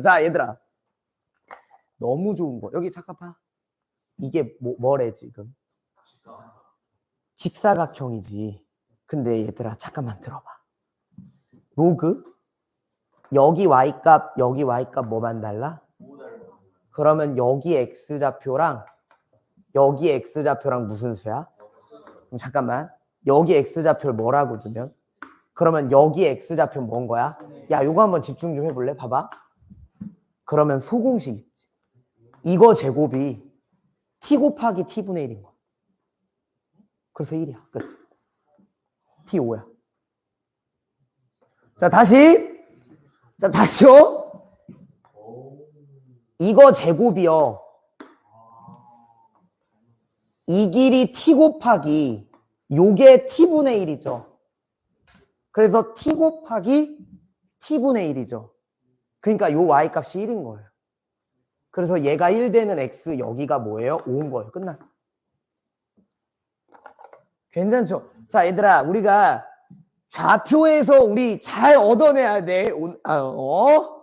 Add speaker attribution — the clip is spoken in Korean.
Speaker 1: 자, 얘들아. 너무 좋은 거. 여기 봐. 이게 뭐, 뭐래, 지금? 직사각형이지. 근데 얘들아, 잠깐만 들어봐. 로그? 여기 y값, 여기 y값 뭐만 달라? 그러면 여기 x좌표랑 여기 x좌표랑 무슨 수야? 그럼 잠깐만. 여기 x좌표를 뭐라고 두면? 그러면 여기 x좌표 뭔 거야? 야, 요거 한번 집중 좀 해볼래? 봐봐. 그러면 소공식 있지. 이거 제곱이 t 곱하기 t분의 1인 거야. 그래서 1이야. 끝. t5야. 자, 다시. 자, 다시요. 이거 제곱이요. 이 길이 t 곱하기 요게 t분의 1이죠. 그래서 t 곱하기 t분의 1이죠. 그러니까 요 y 값이 1인 거예요. 그래서 얘가 1 되는 x 여기가 뭐예요? 5인 거예요. 끝났어. 괜찮죠? 자, 얘들아, 우리가 좌표에서 우리 잘 얻어내야 돼. 오- 아, 어?